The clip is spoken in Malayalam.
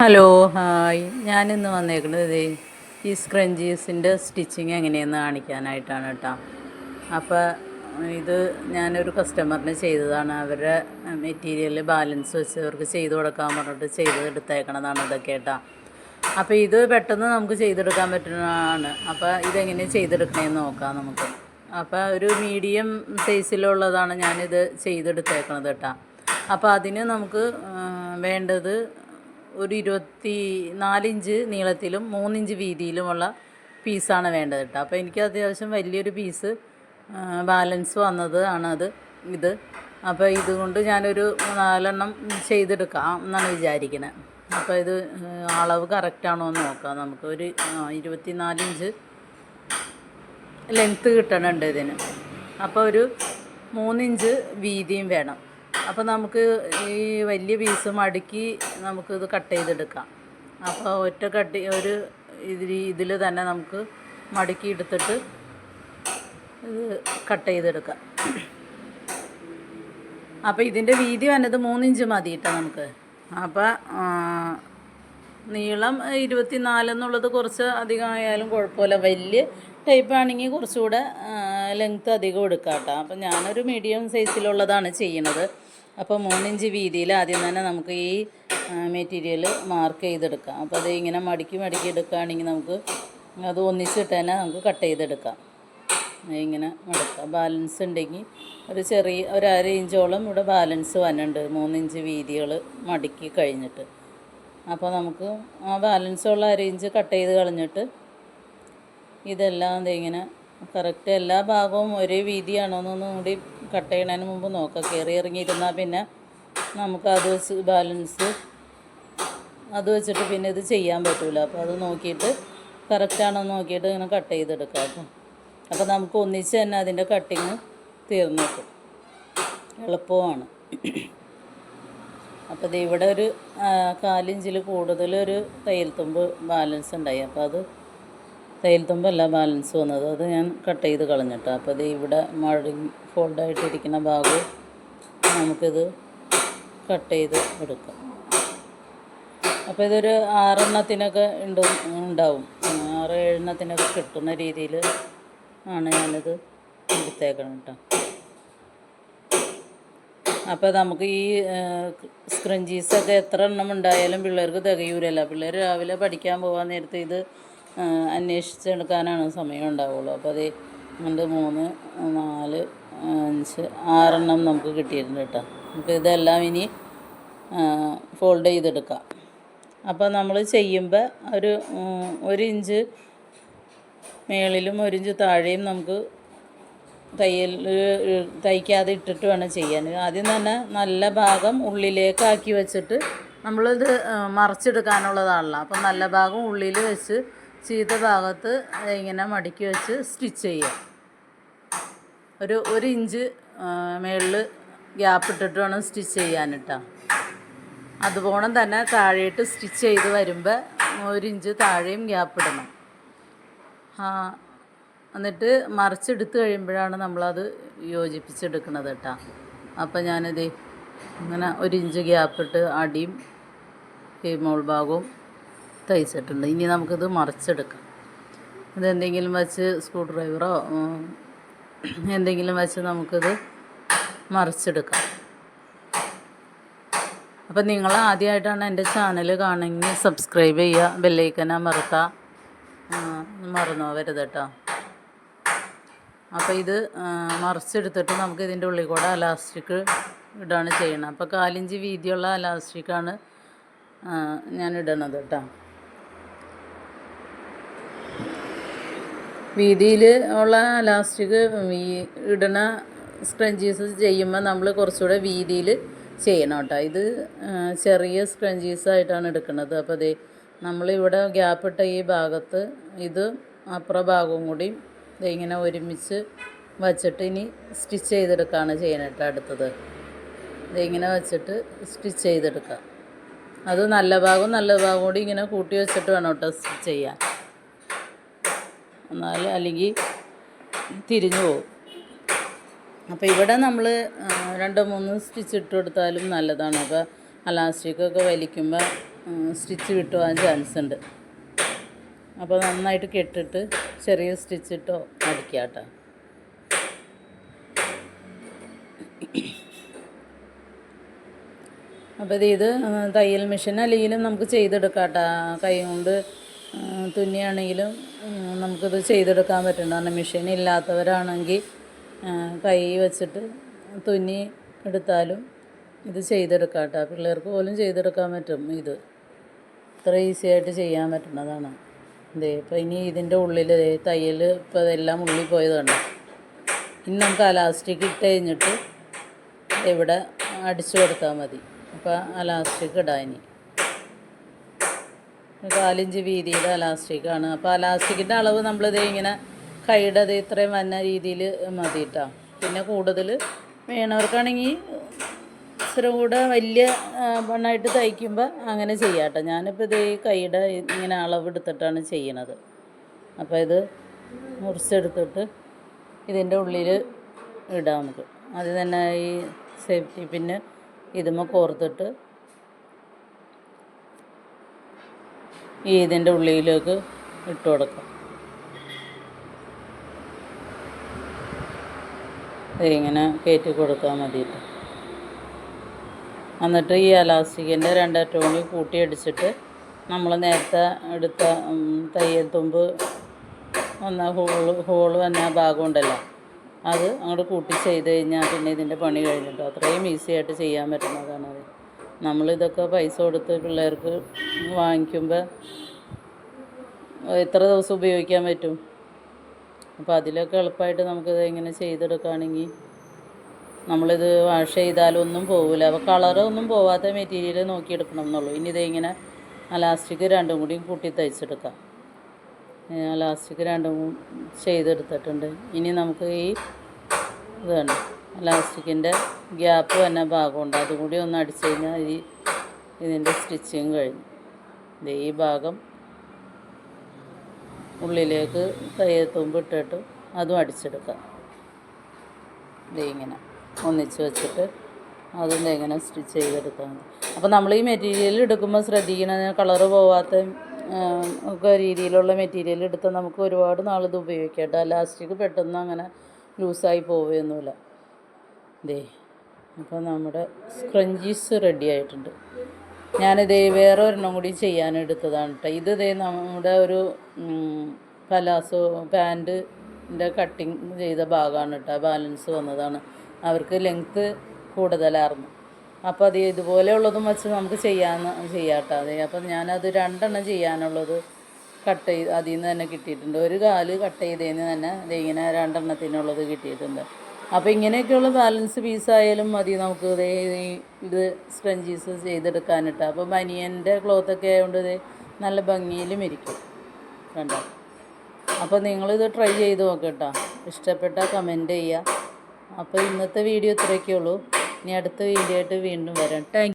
Hello hi. ഞാനിന്ന് വന്നേക്കുന്നത് ഈ സ്ക്രഞ്ചീസിന്റെ സ്റ്റിച്ചിങ് എങ്ങനെയെന്ന് കാണിക്കാനായിട്ടാണ് കേട്ടോ. അപ്പോൾ ഇത് ഞാനൊരു കസ്റ്റമറിന് ചെയ്തതാണ്. അവരുടെ മെറ്റീരിയൽ ബാലൻസ് വെച്ച് അവർക്ക് ചെയ്ത് കൊടുക്കാൻ പറഞ്ഞിട്ട് ചെയ്ത് എടുത്തേക്കണതാണ് ഇതൊക്കെ കേട്ടോ. അപ്പോൾ ഇത് പെട്ടെന്ന് നമുക്ക് ചെയ്തെടുക്കാൻ പറ്റുന്നതാണ്. അപ്പോൾ ഇതെങ്ങനെ ചെയ്തെടുക്കണമെന്ന് നോക്കാം നമുക്ക്. അപ്പോൾ ഒരു മീഡിയം സൈസിലുള്ളതാണ് ഞാനിത് ചെയ്തെടുത്തേക്കണത് കേട്ടോ. അപ്പോൾ അതിന് നമുക്ക് വേണ്ടത് ഒരു ഇരുപത്തി നാലിഞ്ച് നീളത്തിലും മൂന്നിഞ്ച് വീതിയിലുമുള്ള പീസാണ് വേണ്ടത് കേട്ടോ. അപ്പോൾ എനിക്ക് അത്യാവശ്യം വലിയൊരു പീസ് ബാലൻസ് വന്നത് ആണത് ഇത്. അപ്പോൾ ഇതുകൊണ്ട് ഞാനൊരു നാലെണ്ണം ചെയ്തെടുക്കാം എന്നാണ് വിചാരിക്കുന്നത് അപ്പോൾ ഇത് അളവ് കറക്റ്റാണോ എന്ന് നോക്കാം നമുക്ക്. ഒരു ഇരുപത്തി നാലിഞ്ച് ലെങ്ത്ത് കിട്ടണുണ്ട് ഇതിന്. അപ്പോൾ ഒരു മൂന്നിഞ്ച് വീതിയും വേണം. അപ്പോൾ നമുക്ക് ഈ വലിയ പീസ് മടുക്കി നമുക്കിത് കട്ട് ചെയ്തെടുക്കാം. അപ്പോൾ ഒറ്റ കട്ടി ഒരു ഇതിൽ ഇതിൽ തന്നെ നമുക്ക് മടക്കി എടുത്തിട്ട് ഇത് കട്ട് ചെയ്തെടുക്കാം. അപ്പോൾ ഇതിന്റെ വീതി വന്നത് മൂന്നിഞ്ച് മതി കേട്ടോ നമുക്ക്. അപ്പോൾ നീളം ഇരുപത്തിനാല് എന്നുള്ളത് കുറച്ച് അധികമായാലും കുഴപ്പമില്ല. വലിയ ടൈപ്പ് ആണെങ്കിൽ കുറച്ചുകൂടെ ലെങ്ത്ത് അധികം എടുക്കാം കേട്ടോ. അപ്പം ഞാനൊരു മീഡിയം സൈസിലുള്ളതാണ് ചെയ്യണത് അപ്പോൾ മൂന്നിഞ്ച് വീതിയിൽ ആദ്യം തന്നെ നമുക്ക് ഈ മെറ്റീരിയൽ മാർക്ക് ചെയ്തെടുക്കാം. അപ്പോൾ അത് ഇങ്ങനെ മടക്കി മടക്കി എടുക്കുകയാണെങ്കിൽ നമുക്ക് അത് ഒന്നിച്ചിട്ട് തന്നെ നമുക്ക് കട്ട് ചെയ്തെടുക്കാം. ഇങ്ങനെ മടക്കാം ബാലൻസ് ഉണ്ടെങ്കിൽ ഒരു ചെറിയ ഒരു അര ഇഞ്ചോളം ഇവിടെ ബാലൻസ് വന്നിട്ടുണ്ട് മൂന്നിഞ്ച് വീതികൾ മടക്കി കഴിഞ്ഞിട്ട്. അപ്പോൾ നമുക്ക് ആ ബാലൻസ് ഉള്ള അര ഇഞ്ച് കട്ട് ചെയ്ത് കളഞ്ഞിട്ട് ഇതെല്ലാം ഇങ്ങനെ കറക്റ്റ് എല്ലാ ഭാഗവും ഒരേ വീതിയാണോ എന്നൊന്നും കൂടി കട്ട് ചെയ്യണതിന് മുമ്പ് നോക്കാം. കയറി ഇറങ്ങിയിരുന്നാൽ പിന്നെ നമുക്ക് അത് വെച്ച് ബാലൻസ് അത് വെച്ചിട്ട് പിന്നെ ഇത് ചെയ്യാൻ പറ്റില്ല അപ്പോൾ അത് നോക്കിയിട്ട് കറക്റ്റാണോ നോക്കിയിട്ട് ഇങ്ങനെ കട്ട് ചെയ്തെടുക്കാം അപ്പം അപ്പോൾ നമുക്ക് ഒന്നിച്ച് തന്നെ അതിന്റെ കട്ടിങ് തീർന്നു എളുപ്പമാണ്. അപ്പോൾ ഇത് ഇവിടെ ഒരു കാലിഞ്ചിൽ കൂടുതലൊരു തയ്യൽ തുമ്പ് ബാലൻസ് ഉണ്ടായി. അപ്പോൾ അത് തയ്യൽ തുമ്പല്ല ബാലൻസ് വന്നത്. അത് ഞാൻ കട്ട് ചെയ്ത് കളഞ്ഞിട്ട്. അപ്പോൾ ഇത് ഇവിടെ മഴ ഫോൾഡായിട്ടിരിക്കുന്ന ഭാഗം നമുക്കിത് കട്ട് ചെയ്ത് എടുക്കാം. അപ്പോൾ ഇതൊരു ആറെണ്ണത്തിനൊക്കെ ഉണ്ട് ഉണ്ടാവും. ആറ് ഏഴെണ്ണത്തിനൊക്കെ കിട്ടുന്ന രീതിയിൽ ആണ് ഞാനിത് എടുത്തേക്കണം കേട്ടോ. അപ്പോൾ നമുക്ക് ഈ സ്ക്രഞ്ചീസൊക്കെ എത്ര എണ്ണം ഉണ്ടായാലും പിള്ളേർക്ക് തികയൂരല്ല പിള്ളേർ രാവിലെ പഠിക്കാൻ പോകാൻ നേരത്തെ ഇത് അന്വേഷിച്ചെടുക്കാനാണ് സമയം ഉണ്ടാവുള്ളൂ അപ്പോൾ അത് രണ്ട് മൂന്ന് നാല് അഞ്ച് ആറെണ്ണം നമുക്ക് കിട്ടിയിട്ടുണ്ട് കേട്ടോ. നമുക്ക് ഇതെല്ലാം ഇനി ഫോൾഡ് ചെയ്തെടുക്കാം. അപ്പോൾ നമ്മൾ ചെയ്യുമ്പോൾ ഒരു ഒരു ഇഞ്ച് മേളിലും ഒരു ഇഞ്ച് താഴെയും നമുക്ക് തയ്യൽ തയ്ക്കാതെ ഇട്ടിട്ട് വേണം ചെയ്യാൻ. ആദ്യം തന്നെ നല്ല ഭാഗം ഉള്ളിലേക്കാക്കി വെച്ചിട്ട് നമ്മളിത് മറച്ചെടുക്കാനുള്ളതാണല്ലോ. അപ്പം നല്ല ഭാഗം ഉള്ളിൽ വെച്ച് ചീത്ത ഭാഗത്ത് ഇങ്ങനെ മടക്കി വെച്ച് സ്റ്റിച്ച് ചെയ്യുക ഒരു ഒരു ഇഞ്ച് മുകളിൽ ഗ്യാപ്പ് ഇട്ടിട്ട് വേണം സ്റ്റിച്ച് ചെയ്യാൻ കേട്ടോ അതുപോലെ തന്നെ താഴെയിട്ട് സ്റ്റിച്ച് ചെയ്ത് വരുമ്പോൾ ഒരു ഇഞ്ച് താഴെയും ഗ്യാപ്പ് ഇടണം. എന്നിട്ട് മറിച്ചെടുത്ത് കഴിയുമ്പോഴാണ് നമ്മളത് യോജിപ്പിച്ചെടുക്കണത് കേട്ടോ അപ്പം ഞാനിത് ഇങ്ങനെ ഒരു ഇഞ്ച് ഗ്യാപ്പിട്ട് അടിയും മോൾ ഭാഗവും തയ്ച്ചിട്ടുണ്ട്. ഇനി നമുക്കിത് മറിച്ചെടുക്കാം. ഇതെന്തെങ്കിലും വെച്ച് സ്ക്രൂ ഡ്രൈവറോ എന്തെങ്കിലും വെച്ച് നമുക്കിത് മറിച്ചെടുക്കാം. അപ്പം നിങ്ങൾ ആദ്യമായിട്ടാണ് എന്റെ ചാനൽ കാണുമെങ്കിൽ സബ്സ്ക്രൈബ് ചെയ്യുക ബെല്ലൈക്കന മറുത്ത മറന്നു വരുത് കേട്ടോ അപ്പോൾ ഇത് മറിച്ചെടുത്തിട്ട് നമുക്ക് ഇതിന്റെ ഉള്ളിൽ കൂടെ അലാസ്റ്റിക് ഇടാണ് ചെയ്യണം അപ്പോൾ കാലിഞ്ച് വീതിയുള്ള അലാസ്റ്റിക്കാണ് ഞാൻ ഇടണത് കേട്ടോ വീതിയിൽ ഉള്ള അലാസ്റ്റിക് ഈ ഇടണ സ്ക്രഞ്ചീസ് ചെയ്യുമ്പോൾ നമ്മൾ കുറച്ചുകൂടെ വീതിയിൽ ചെയ്യണം കേട്ടോ. ഇത് ചെറിയ സ്ക്രഞ്ചീസ് ആയിട്ടാണ് എടുക്കുന്നത്. അപ്പോൾ ദേ നമ്മളിവിടെ ഗ്യാപ്പിട്ട ഈ ഭാഗത്ത് ഇത് അപ്പുറ ഭാഗവും കൂടി ഇങ്ങനെ ഒരുമിച്ച് വച്ചിട്ട് ഇനി സ്റ്റിച്ച് ചെയ്തെടുക്കുകയാണ് ചെയ്യാനായിട്ട് അടുത്തത്. ഇതിങ്ങനെ വെച്ചിട്ട് സ്റ്റിച്ച് ചെയ്തെടുക്കുക അത് നല്ല ഭാഗവും നല്ല ഭാഗവും കൂടി ഇങ്ങനെ കൂട്ടി വെച്ചിട്ട് വേണം കേട്ടോ സ്റ്റിച്ച് ചെയ്യാൻ. എന്നാൽ അല്ലെങ്കിൽ തിരിഞ്ഞു പോകും. അപ്പോൾ ഇവിടെ നമ്മൾ രണ്ടോ മൂന്ന് സ്റ്റിച്ച് ഇട്ട് കൊടുത്താലും നല്ലതാണ്. അപ്പോൾ അലാസ്റ്റിക്കൊക്കെ വലിക്കുമ്പോൾ സ്റ്റിച്ച് വിട്ടുപോകാൻ ചാൻസ് ഉണ്ട്. അപ്പോൾ നന്നായിട്ട് കെട്ടിട്ട് ചെറിയ സ്റ്റിച്ച് ഇട്ടോ അടിക്കുക കേട്ടോ അപ്പോൾ ഇത് തയ്യൽ മെഷീൻ അല്ലെങ്കിലും നമുക്ക് ചെയ്തെടുക്കാം കേട്ടോ കൈ കൊണ്ട് തുന്നിയാണെങ്കിലും നമുക്കിത് ചെയ്തെടുക്കാൻ പറ്റും കാരണം മെഷീൻ ഇല്ലാത്തവരാണെങ്കിൽ കൈ വെച്ചിട്ട് തുന്നി എടുത്താലും ഇത് ചെയ്തെടുക്കാം കേട്ടോ. പിള്ളേർക്ക് പോലും ചെയ്തെടുക്കാൻ പറ്റും ഇത്. ഇത്ര ഈസി ആയിട്ട് ചെയ്യാൻ പറ്റുന്നതാണ് ഇതേ ഇപ്പം ഇനി ഇതിന്റെ ഉള്ളിൽ തയ്യൽ ഇപ്പോൾ ഇതെല്ലാം ഉള്ളിൽ പോയതുണ്ട് ഇനി നമുക്ക് അലാസ്റ്റിക് ഇട്ട് കഴിഞ്ഞിട്ട് ഇവിടെ അടിച്ചു കൊടുത്താൽ മതി. അപ്പോൾ അലാസ്റ്റിക് ഇടാം ഇനി. കാലിഞ്ച് വീതിയുടെ അലാസ്റ്റിക്കാണ് അപ്പോൾ അലാസ്റ്റിക്കിന്റെ അളവ് നമ്മളിത് ഇങ്ങനെ കൈയുടെ അത് ഇത്രയും വന്ന രീതിയിൽ മതി പിന്നെ കൂടുതൽ വേണവർക്കാണെങ്കിൽ ഇച്ചിരി കൂടെ വലിയ ആ, വണ്ണമായിട്ട് തയ്ക്കുമ്പോൾ അങ്ങനെ ചെയ്യാട്ടോ. ഞാനിപ്പോൾ ഇത് ഈ കൈയുടെ ഇങ്ങനെ അളവെടുത്തിട്ടാണ് ചെയ്യണത്. അപ്പോൾ ഇത് മുറിച്ചെടുത്തിട്ട് ഇതിന്റെ ഉള്ളിൽ ഇടാം നമുക്ക്. അത് തന്നെ ഈ സേഫ്റ്റി പിന്നെ ഇതുമ്മ കോർത്തിട്ട് ഈ ഇതിന്റെ ഉള്ളിലേക്ക് ഇട്ട് കൊടുക്കാം. ഇങ്ങനെ കയറ്റി കൊടുത്താൽ മതിയിട്ട് എന്നിട്ട് ഈ അലാസ്റ്റിക്കിന്റെ രണ്ടറ്റവും കൂടി കൂട്ടിയടിച്ചിട്ട് നമ്മൾ നേരത്തെ എടുത്ത തയ്യൽ തുമ്പ് വന്ന ഹോൾ ഹോൾ വന്ന ഭാഗം ഉണ്ടല്ലോ. അത് അങ്ങോട്ട് കൂട്ടി ചെയ്ത് കഴിഞ്ഞാൽ പിന്നെ ഇതിന്റെ പണി കഴിഞ്ഞിട്ടോ അത്രയും ഈസി ആയിട്ട് ചെയ്യാൻ പറ്റുന്നതാണ് അത്. നമ്മളിതൊക്കെ പൈസ കൊടുത്ത് പിള്ളേർക്ക് വാങ്ങിക്കുമ്പോൾ എത്ര ദിവസം ഉപയോഗിക്കാൻ പറ്റും? അപ്പോൾ അതിലൊക്കെ എളുപ്പമായിട്ട് നമുക്കിത് ഇങ്ങനെ ചെയ്തെടുക്കുകയാണെങ്കിൽ നമ്മളിത് വാഷ് ചെയ്താലൊന്നും പോകില്ല അപ്പോൾ കളറ് ഒന്നും പോവാത്ത മെറ്റീരിയൽ നോക്കിയെടുക്കണം എന്നുള്ളൂ. ഇനി ഇതെങ്ങനെ ഇങ്ങനെ അലാസ്റ്റിക് രണ്ടും കൂടി കൂട്ടി തയ്ച്ചെടുക്കാം. അലാസ്റ്റിക് രണ്ടും ചെയ്തെടുത്തിട്ടുണ്ട്. ഇനി നമുക്ക് ഈ ഇത് കണ്ടോ അലാസ്റ്റിക്കിന്റെ ഗ്യാപ്പ് തന്നെ ഭാഗമുണ്ട്. അതും കൂടി ഒന്ന് അടിച്ചു കഴിഞ്ഞാൽ ഈ ഇതിന്റെ സ്റ്റിച്ചിങ് കഴിഞ്ഞു. ഈ ഭാഗം ഉള്ളിലേക്ക് തയ്യത്തുമ്പ് ഇട്ടിട്ട് അതും അടിച്ചെടുക്കാം. ഇങ്ങനെ ഒന്നിച്ച് വെച്ചിട്ട് അതും ഇങ്ങനെ സ്റ്റിച്ച് ചെയ്തെടുക്കാം അപ്പോൾ നമ്മൾ ഈ മെറ്റീരിയൽ എടുക്കുമ്പോൾ ശ്രദ്ധിക്കണം. കളറ് പോവാത്ത ഒക്കെ രീതിയിലുള്ള മെറ്റീരിയൽ എടുത്താൽ നമുക്ക് ഒരുപാട് നാൾ ഇത് ഉപയോഗിക്കാം കേട്ടോ. ലാസ്റ്റിക് പെട്ടെന്ന് അങ്ങനെ ലൂസായി പോവുകയൊന്നുമില്ല. ദേ അപ്പോൾ നമ്മുടെ സ്ക്രഞ്ചീസ് റെഡി ആയിട്ടുണ്ട്. ഞാനിതേ വേറെ ഒരെണ്ണം കൂടി ചെയ്യാൻ എടുത്തതാണ് കേട്ടോ ഇത് ഇതേ നമ്മുടെ ഒരു പലാസോ പാന്റിന്റെ കട്ടിങ് ചെയ്ത ഭാഗമാണ് കേട്ടോ ബാലൻസ് വന്നതാണ്. അവർക്ക് ലെങ്ത്ത് കൂടുതലായിരുന്നു അപ്പോൾ അത് ഇതുപോലെയുള്ളതും വെച്ച് നമുക്ക് ചെയ്യാന്ന് ചെയ്യാട്ടോ അതെ അപ്പം ഞാനത് രണ്ടെണ്ണം ചെയ്യാനുള്ളത് കട്ട് ചെയ്ത് അതിൽ നിന്ന് തന്നെ കിട്ടിയിട്ടുണ്ട്. ഒരു കാൽ കട്ട് ചെയ്തതിന് തന്നെ ഇങ്ങനെ രണ്ടെണ്ണത്തിനുള്ളത് കിട്ടിയിട്ടുണ്ട്. അപ്പോൾ ഇങ്ങനെയൊക്കെയുള്ള ബാലൻസ് പീസായാലും മതി നമുക്ക് ഇത് സ്ക്രഞ്ചീസ് ചെയ്തെടുക്കാനിട്ട്. അപ്പോൾ ബനിയന്റെ ക്ലോത്തൊക്കെ ആയതുകൊണ്ട് ഇത് നല്ല ഭംഗിയിലും ഇരിക്കും. കണ്ടോ? അപ്പോൾ നിങ്ങളിത് ട്രൈ ചെയ്ത് നോക്കട്ടോ. ഇഷ്ടപ്പെട്ടാൽ കമന്റ് ചെയ്യുക അപ്പോൾ ഇന്നത്തെ വീഡിയോ ഇത്രയൊക്കെ ഉള്ളൂ ഇനി അടുത്ത വീഡിയോ ആയിട്ട് വീണ്ടും വരാം. താങ്ക്